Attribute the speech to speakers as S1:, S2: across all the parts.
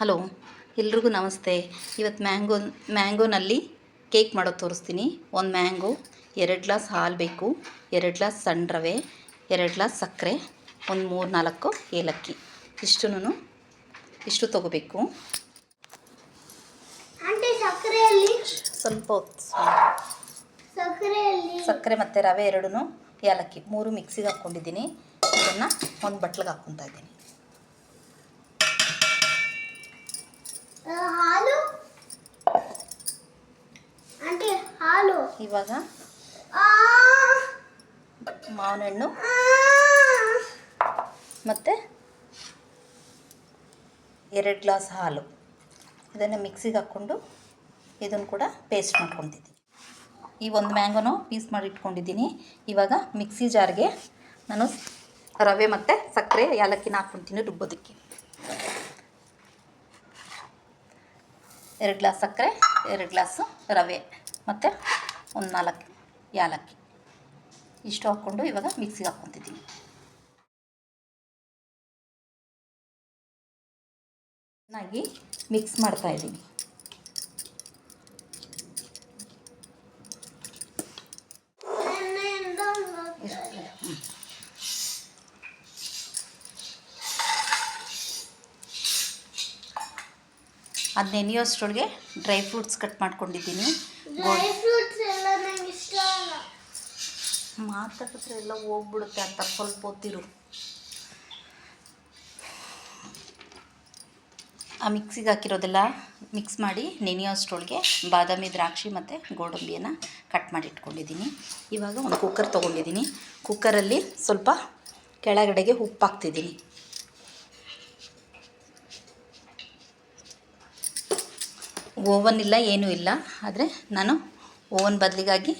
S1: Hello ಎಲ್ರಿಗೂ ನಮಸ್ತೆ. ಇವತ್ತು ಮ್ಯಾಂಗೋ ಮ್ಯಾಂಗೋನಲ್ಲಿ ಕೇಕ್ ಮಾಡೋದು ತೋರಿಸ್ತೀನಿ. ಒಂದು ಮ್ಯಾಂಗೋ ಎರಡು ಗ್ಲಾಸ್ ಹಾಲು ಬೇಕು ಎರಡು ಗ್ಲಾಸ್ ಸಣ್ಣ ರವೆ ಎರಡು ಗ್ಲಾಸ್ ಸಕ್ಕರೆ ಒಂದು ಮೂರು ನಾಲ್ಕು ಏಲಕ್ಕಿ. ಇಷ್ಟನ್ನು ಇಷ್ಟು ತೊಗೋಬೇಕು. ಸ್ವಲ್ಪ ಹೊತ್ತು ಸಕ್ಕರೆ ಮತ್ತು ರವೆ ಎರಡೂ ಏಲಕ್ಕಿ ಮೂರು ಮಿಕ್ಸಿಗೆ ಹಾಕ್ಕೊಂಡಿದ್ದೀನಿ ಇದನ್ನು ಒಂದು ಬಟ್ಲಿಗೆ ಹಾಕ್ಕೊತಾ ಇದ್ದೀನಿ
S2: ಆ, ಹಾಲು ಆಂಟಿ ಹಾಲು
S1: ಇವಾಗ ಮಾವಿನ ಹಣ್ಣು. ಮತ್ತು ಎರಡು ಗ್ಲಾಸ್ ಹಾಲು. ಇದನ್ನು ಮಿಕ್ಸಿಗೆ ಹಾಕ್ಕೊಂಡು ಇದನ್ನು ಕೂಡ ಪೇಸ್ಟ್ ಮಾಡ್ಕೊತಿದ್ದೀನಿ. ಈ ಒಂದು ಮ್ಯಾಂಗೋನು ಪೀಸ್ ಮಾಡಿ ಇಟ್ಕೊಂಡಿದ್ದೀನಿ. ಇವಾಗ ಮಿಕ್ಸಿ ಜಾರ್ಗೆ ನಾನು ರವೆ ಮತ್ತು ಸಕ್ಕರೆ ಏಲಕ್ಕಿನ ಹಾಕ್ಕೊತೀನಿ ರುಬ್ಬೋದಕ್ಕೆ. ಎರಡು ಗ್ಲಾಸ್ ಸಕ್ಕರೆ, ಎರಡು ಗ್ಲಾಸು ರವೆ ಮತ್ತು ಒಂದು ನಾಲ್ಕು ಏಲಕ್ಕಿ ಇಷ್ಟು ಹಾಕ್ಕೊಂಡು ಇವಾಗ ಮಿಕ್ಸಿಗೆ ಹಾಕ್ಕೊತಿದ್ದೀನಿ ಚೆನ್ನಾಗಿ ಮಿಕ್ಸ್ ಮಾಡ್ತಾ ಹ್ಮ್. ಅದು ನೆನೆಯೋಷ್ಟೊಳಗೆ ಡ್ರೈ ಫ್ರೂಟ್ಸ್ ಕಟ್ ಮಾಡ್ಕೊಂಡಿದ್ದೀನಿ. ಮಾತಾಡಿದ್ರೆ ಎಲ್ಲ ಹೋಗ್ಬಿಡುತ್ತೆ ಅಂತ ಸ್ವಲ್ಪ ಹೊತ್ತಿರು. ಆ ಮಿಕ್ಸಿಗೆ ಹಾಕಿರೋದೆಲ್ಲ ಮಿಕ್ಸ್ ಮಾಡಿ ನೆನೆಯೋಷ್ಟರೊಳಗೆ ಬಾದಾಮಿ, ದ್ರಾಕ್ಷಿ ಮತ್ತು ಗೋಡಂಬಿಯನ್ನು ಕಟ್ ಮಾಡಿ ಇಟ್ಕೊಂಡಿದ್ದೀನಿ. ಇವಾಗ ಒಂದು ಕುಕ್ಕರ್ ತೊಗೊಂಡಿದ್ದೀನಿ. ಕುಕ್ಕರಲ್ಲಿ ಸ್ವಲ್ಪ ಕೆಳಗಡೆಗೆ ಉಪ್ಪು ಹಾಕ್ತಿದ್ದೀನಿ. ಓವನ್ ಇಲ್ಲ, ಏನೂ ಇಲ್ಲ. ಆದರೆ ನಾನು ಓವನ್ ಬದಲಿಗಾಗಿ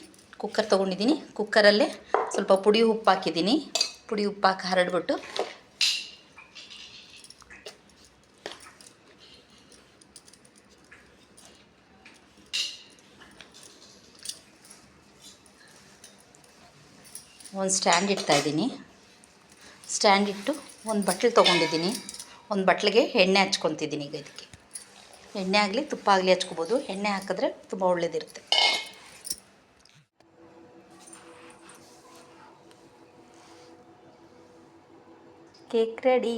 S1: ಕುಕ್ಕರ್ ತೊಗೊಂಡಿದ್ದೀನಿ. ಕುಕ್ಕರಲ್ಲೇ ಸ್ವಲ್ಪ ಪುಡಿ ಉಪ್ಪು ಹಾಕಿದ್ದೀನಿ. ಪುಡಿ ಉಪ್ಪು ಹಾಕಿ ಹರಡ್ಬಿಟ್ಟು ಒಂದು ಸ್ಟ್ಯಾಂಡ್ ಇಡ್ತಾ ಇದ್ದೀನಿ. ಸ್ಟ್ಯಾಂಡ್ ಇಟ್ಟು ಒಂದು ಬಟ್ಲು ತೊಗೊಂಡಿದ್ದೀನಿ. ಒಂದು ಬಟ್ಲಿಗೆ ಎಣ್ಣೆ ಹಚ್ಕೊತಿದ್ದೀನಿ ಈಗ ಇದಕ್ಕೆ. ಎಣ್ಣೆ ಆಗಲಿ ತುಪ್ಪ ಆಗಲಿ ಹಚ್ಕೋಬೋದು. ಎಣ್ಣೆ ಹಾಕಿದ್ರೆ ತುಂಬ ಒಳ್ಳೇದಿರುತ್ತೆ. Cake ready